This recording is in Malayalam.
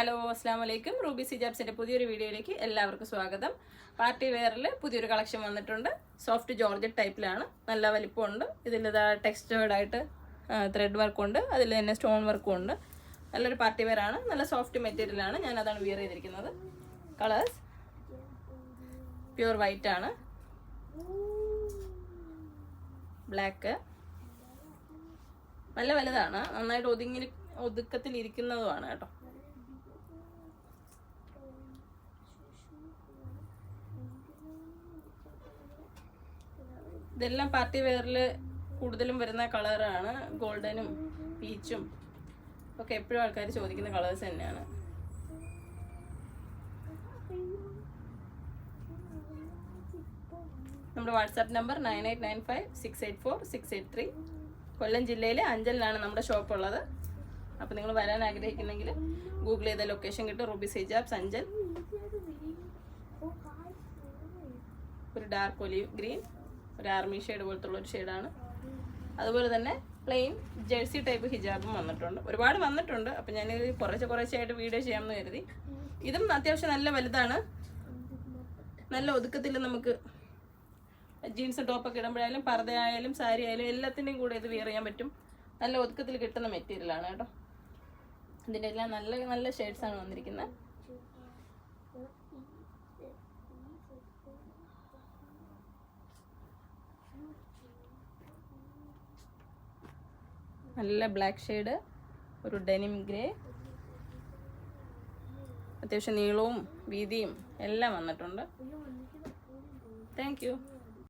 ഹലോ അസ്സാം വലൈക്കും റൂബി സിജാബ്സിന്റെ പുതിയൊരു വീഡിയോയിലേക്ക് എല്ലാവർക്കും സ്വാഗതം. പാർട്ടി വെയറിൽ പുതിയൊരു കളക്ഷൻ വന്നിട്ടുണ്ട്. സോഫ്റ്റ് ജോർജറ്റ് ടൈപ്പിലാണ്. നല്ല വലിപ്പമുണ്ട്. ഇതിൽ ഇതാ ടെക്സ്റ്റേർഡ് ആയിട്ട് ത്രെഡ് വർക്കും ഉണ്ട്. അതിൽ തന്നെ സ്റ്റോൺ വർക്കും ഉണ്ട്. നല്ലൊരു പാർട്ടി വെയർ ആണ്. നല്ല സോഫ്റ്റ് മെറ്റീരിയലാണ് ഞാൻ അതാണ് വിയർ ചെയ്തിരിക്കുന്നത്. കളേഴ്സ് പ്യുവർ വൈറ്റ് ആണ്. ബ്ലാക്ക് നല്ല വലുതാണ്. നന്നായിട്ട് ഒതുങ്ങി ഒതുക്കത്തിൽ ഇരിക്കുന്നതുമാണ് കേട്ടോ. ഇതെല്ലാം പാർട്ടി വെയറിൽ കൂടുതലും വരുന്ന കളറാണ്. ഗോൾഡനും പീച്ചും ഒക്കെ എപ്പോഴും ആൾക്കാർ ചോദിക്കുന്ന കളേഴ്സ് തന്നെയാണ്. നമ്മുടെ WhatsApp number nine eight nine five six eight four six eight three. Kollam ജില്ലയിലെ അഞ്ചലിലാണ് നമ്മുടെ ഷോപ്പ് ഉള്ളത്. അപ്പോൾ നിങ്ങൾ വരാൻ ആഗ്രഹിക്കുന്നെങ്കിൽ ഗൂഗിൾ ചെയ്ത ലൊക്കേഷൻ കിട്ടും. റൂബി സിജാബ്സ് അഞ്ചൽ ഒരു ഡാർക്ക് ഒലീവ് ഗ്രീൻ. ഒരു ആർമി ഷെയ്ഡ് പോലത്തുള്ള ഒരു ഷെയ്ഡാണ് അതുപോലെ തന്നെ പ്ലെയിൻ ജേഴ്സി ടൈപ്പ് ഹിജാബും വന്നിട്ടുണ്ട്. ഒരുപാട് വന്നിട്ടുണ്ട്. അപ്പം ഞാൻ കുറച്ച് കുറച്ചായിട്ട് വീഡിയോ ചെയ്യാമെന്ന് കരുതി. ഇതും അത്യാവശ്യം നല്ല വലുതാണ്. നല്ല ഒതുക്കത്തിൽ നമുക്ക് ജീൻസ് ടോപ്പൊക്കെ ഇടുമ്പോഴായാലും പർദ്ദയായാലും സാരി ആയാലും എല്ലാത്തിന്റെയും കൂടെ ഇത് വിയർ ചെയ്യാൻ പറ്റും. നല്ല ഒതുക്കത്തിൽ കിട്ടുന്ന മെറ്റീരിയലാണ് കേട്ടോ. ഇതിന്റെ എല്ലാം നല്ല നല്ല ഷെയ്ഡ്സാണ് വന്നിരിക്കുന്നത്. നല്ല ബ്ലാക്ക് ഷെയ്ഡ് ഒരു ഡെനിം ഗ്രേ അത്യാവശ്യം നീളവും വീതിയും എല്ലാം വന്നിട്ടുണ്ട്. താങ്ക്